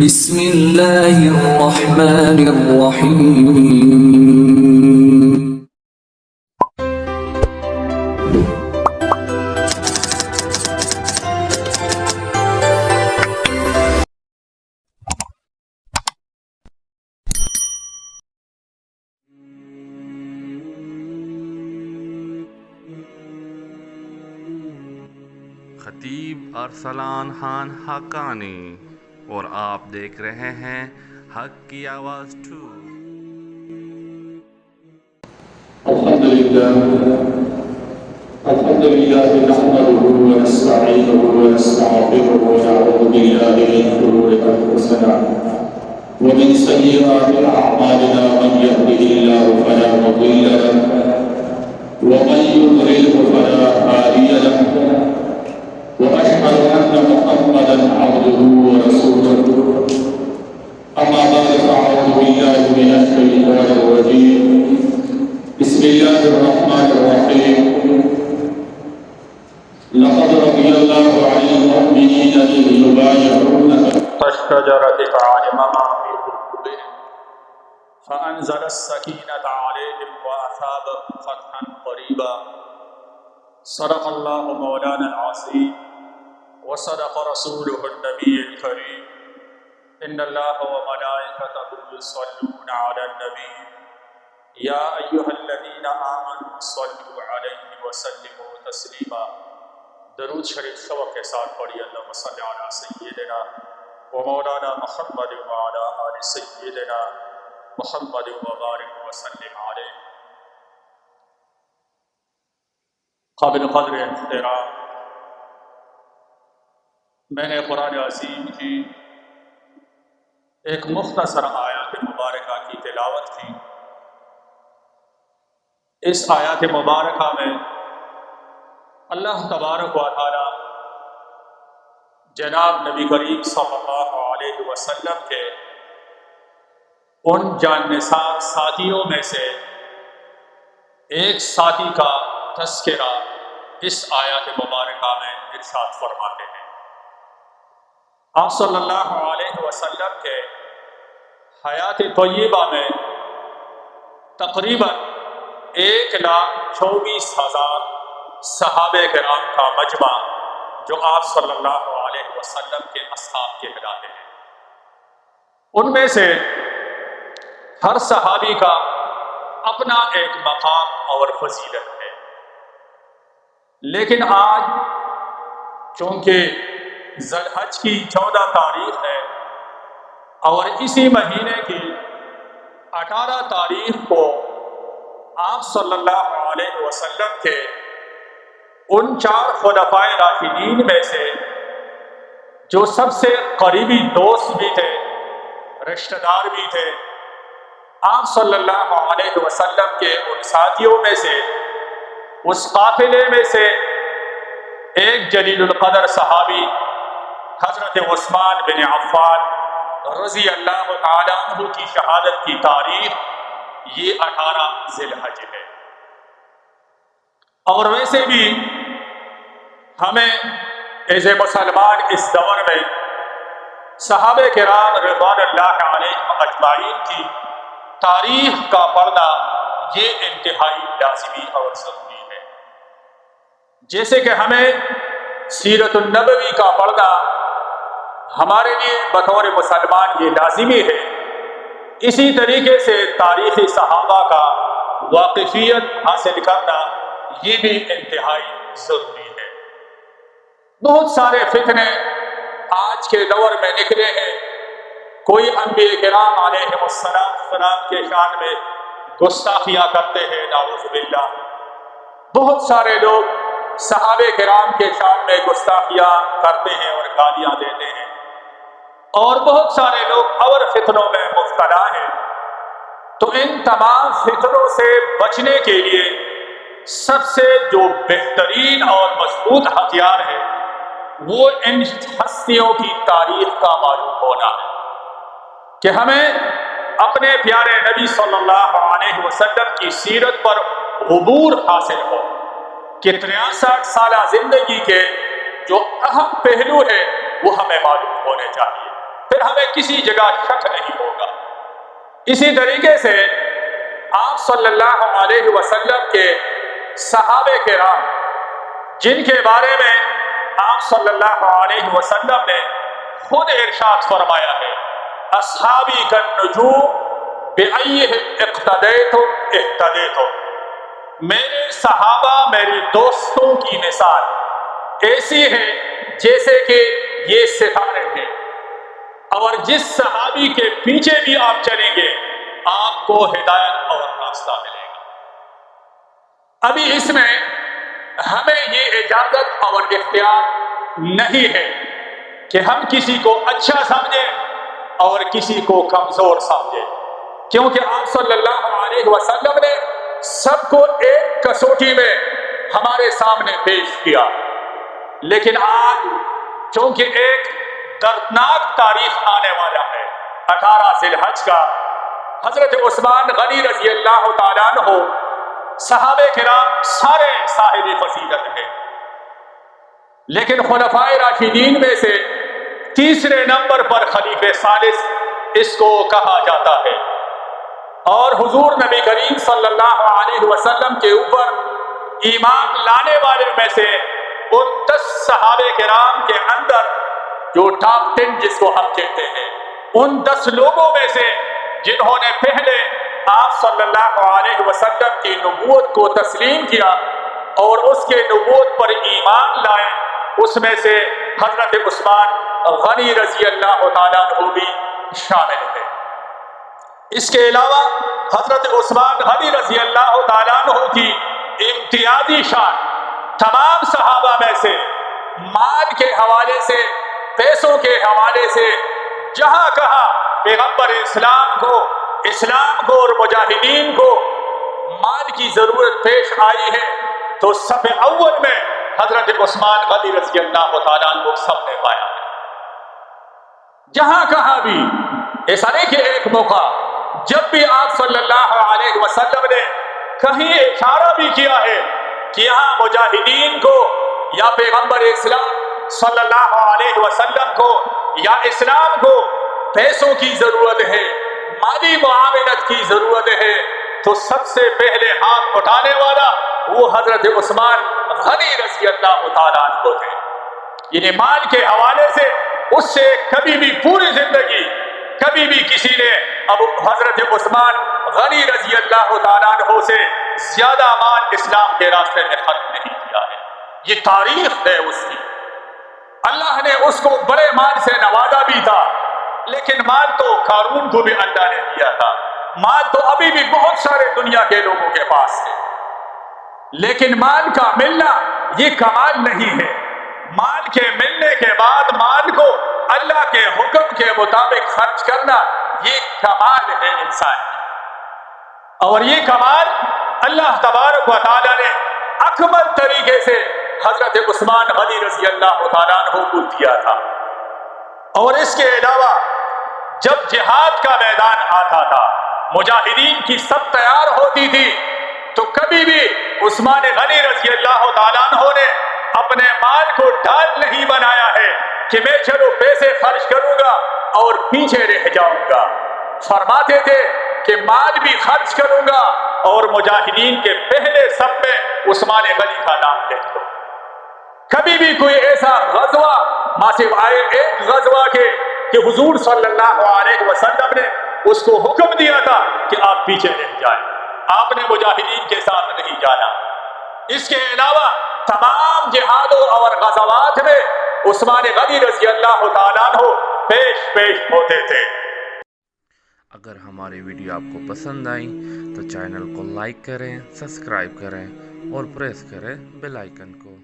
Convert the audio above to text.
بسم الله الرحمن الرحيم. خطیب أرسلان خان حقانی اور آپ دیکھ رہے ہیں حق کی آواز ٹو الحمد لله الحمد لله نحمده ونستعينه ونستغفره ونعوذ بالله من شرور انفسنا ومن سيئات اعمالنا من يهده الله فلا مضل له، ومن يضلل فلا رضي الله عن المؤمنين إذ يبايعونك. ما في قلوبهم فأنزل السكينة عليهم فتحا قريبا. صدق الله مولانا العظيم. وصدق رسوله النبي الكريم. إن الله وملائكته يصلون على النبي. يا أيها الذين آمنوا صلوا عليه وسلموا تسليما. درود شریف شوق کے ساتھ پڑھی اللہ صلی علی سیدنا و مولانا محمد وعلا آل سیدنا محمد وبارک وسلم علیہ۔ قابل قدر احترام۔ میں نے قرآن عظیم کی ایک مختصر آیات مبارکہ کی تلاوت کی۔ اس آیات مبارکہ میں اللہ تبارک و تعالی جناب نبی کریم صلی اللہ علیہ وسلم کے ان جان نثار ساتھیوں میں سے ایک ساتھی کا تذکرہ اس آیات مبارکہ میں ارشاد فرماتے ہیں۔ آپ صلی اللہ علیہ وسلم کے حیات طیبہ میں تقریباً ایک لاکھ چوبیس ہزار صحابہ کرام کا مجمع جو آپ صلی اللہ علیہ وسلم کے اصحاب کے کہلاتے ہیں۔ ان میں سے ہر صحابی کا اپنا ایک مقام اور فضیلت ہے۔ لیکن آج چونکہ ذلحج کی چودہ تاریخ ہے اور اسی مہینے کی اٹھارہ تاریخ کو آپ صلی اللہ علیہ وسلم کے ان چار خلفائے راشدین میں سے جو سب سے قریبی دوست بھی تھے، رشتہ دار بھی تھے، آپ صلی اللہ علیہ وسلم کے ان ساتھیوں میں سے، اس قافلے میں سے ایک جلیل القدر صحابی، حضرت عثمان بن عفان رضی اللہ تعالیٰ عنہ کی شہادت کی تاریخ یہ اٹھارہ ذی الحج ہے۔ اور ویسے بھی ہمیں ایز اے مسلمان اس دور میں صحابہ کرام رضوان اللہ علیہ اجمعین کی تاریخ کا پڑھنا یہ انتہائی لازمی اور ضروری ہے۔ جیسے کہ ہمیں سیرت النبوی کا پڑھنا ہمارے لیے بطور مسلمان یہ لازمی ہے۔ اسی طریقے سے تاریخی صحابہ کا واقفیت حاصل کرنا یہ بھی انتہائی ضروری ہے۔ بہت سارے فتنے آج کے دور میں نکلے ہیں۔ کوئی انبیاء کرام علیہ السلام سلام کے شان میں گستاخیاں کرتے ہیں ناؤز باللہ۔ بہت سارے لوگ صحابہ کرام کے شان میں گستاخیاں کرتے ہیں اور گالیاں دیتے ہیں۔ اور بہت سارے لوگ اور فتنوں میں مبتلا ہیں۔ تو ان تمام فتنوں سے بچنے کے لیے سب سے جو بہترین اور مضبوط ہتھیار ہے وہ ان ہستیوں کی تاریخ کا معلوم ہونا ہے کہ ہمیں اپنے پیارے نبی صلی اللہ علیہ وسلم کی سیرت پر عبور حاصل ہو۔ کہ تریاسٹھ سالہ زندگی کے جو اہم پہلو ہے وہ ہمیں معلوم ہونے چاہیے۔ پھر ہمیں کسی جگہ شک نہیں ہوگا۔ اسی طریقے سے آپ صلی اللہ علیہ وسلم کے صحابہ کرام، جن کے بارے میں آپ صلی اللہ علیہ وسلم نے خود ارشاد فرمایا ہے، اصحابی کا نجوم بے اقتدے تو میرے صحابہ میرے دوستوں کی مثال ایسی ہے جیسے کہ یہ ستارے ہیں۔ اور جس صحابی کے پیچھے بھی آپ چلیں گے، آپ کو ہدایت اور راستہ ملے گا۔ ابھی اس میں ہمیں یہ اجازت اور اختیار نہیں ہے کہ ہم کسی کو اچھا سمجھیں اور کسی کو کمزور سمجھیں۔ کیونکہ آپ صلی اللہ علیہ وسلم نے سب کو ایک کسوٹی میں ہمارے سامنے پیش کیا۔ لیکن آج چونکہ ایک دردناک تاریخ آنے والا ہے، اٹھارہ ذی الحج کا، حضرت عثمان غنی رضی اللہ تعالیٰ عنہ صحابہ کرام سارے صاحب فصیلت ہیں۔ لیکن خلفائے راشدین میں سے تیسرے نمبر پر خلیف ثالث اس کو کہا جاتا ہے۔ اور حضور نبی کریم صلی اللہ علیہ وسلم کے اوپر ایمان لانے والے میں سے ان دس صحابہ کرام کے اندر جو ٹاپ ٹین جس کو ہم کہتے ہیں ان دس لوگوں میں سے جنہوں نے پہلے آپ صلی اللہ علیہ وسلم کی نبوت کو تسلیم کیا اور اس کے نبوت پر ایمان لائے، اس میں سے حضرت عثمان غنی رضی اللہ تعالیٰ عنہ بھی شامل ہے اس کے علاوہ حضرت عثمان غنی رضی اللہ تعالیٰ عنہ کی امتیازی شان تمام صحابہ میں سے مال کے حوالے سے، پیسوں کے حوالے سے، جہاں کہا پیغمبر اسلام کو اسلام کو اور مجاہدین کو مال کی ضرورت پیش آئی ہے تو سب اول میں حضرت عثمان غنی رضی اللہ تعالیٰ کو سب نے پایا ہے۔ جہاں کہاں بھی، ایسا نہیں کہ ایک موقع، جب بھی آپ صلی اللہ علیہ وسلم نے کہیں اشارہ بھی کیا ہے کہ یہاں مجاہدین کو یا پیغمبر اسلام صلی اللہ علیہ وسلم کو یا اسلام کو پیسوں کی ضرورت ہے مالی معاونت کی ضرورت ہے، تو سب سے پہلے ہاتھ اٹھانے والا وہ حضرت عثمان غنی رضی اللہ تعالیٰ عنہ تھے۔ یعنی مال کے حوالے سے اس سے کبھی بھی پوری زندگی، کبھی بھی کسی نے اب حضرت عثمان غنی رضی اللہ تعالیٰ عنہ سے زیادہ مال اسلام کے راستے میں خرچ نہیں کیا ہے۔ یہ تاریخ ہے اس کی۔ اللہ نے اس کو بڑے مال سے نوازا بھی تھا۔ لیکن مال تو قارون کو بھی اللہ نے دیا تھا۔ مال تو ابھی بھی بہت سارے دنیا کے لوگوں کے پاس ہے۔ لیکن مال کا ملنا یہ کمال نہیں ہے۔ مال کے ملنے کے بعد مال کو اللہ کے حکم کے مطابق خرچ کرنا یہ کمال ہے انسان کی۔ اور یہ کمال اللہ تبارک و تعالیٰ نے اکمل طریقے سے حضرت عثمان غنی رضی اللہ تعالیٰ کو دیا تھا۔ اور اس کے علاوہ جب جہاد کا میدان آتا تھا، مجاہدین کی سب تیار ہوتی تھی، تو کبھی بھی عثمان غنی رضی اللہ تعالیٰ عنہ نے اپنے مال کو ڈال نہیں بنایا ہے کہ میں چلو پیسے خرچ کروں گا اور پیچھے رہ جاؤں گا۔ فرماتے تھے کہ مال بھی خرچ کروں گا اور مجاہدین کے پہلے سب میں عثمان غنی کا نام لکھ دو کبھی بھی کوئی ایسا غزوہ ماسف آئے ایک غزوہ کے کہ حضور صلی اللہ علیہ وسلم نے اس کو حکم دیا تھا کہ آپ پیچھے رہ جائیں۔ آپ نے مجاہدین کے ساتھ نہیں جانا۔ اس کے علاوہ تمام جہادوں اور غزوات میں عثمان غنی رضی اللہ تعالیٰ عنہ پیش پیش ہوتے تھے۔ اگر ہماری ویڈیو آپ کو پسند آئی تو چینل کو لائک کریں، سبسکرائب کریں اور پریس کریں بیل آئیکن کو۔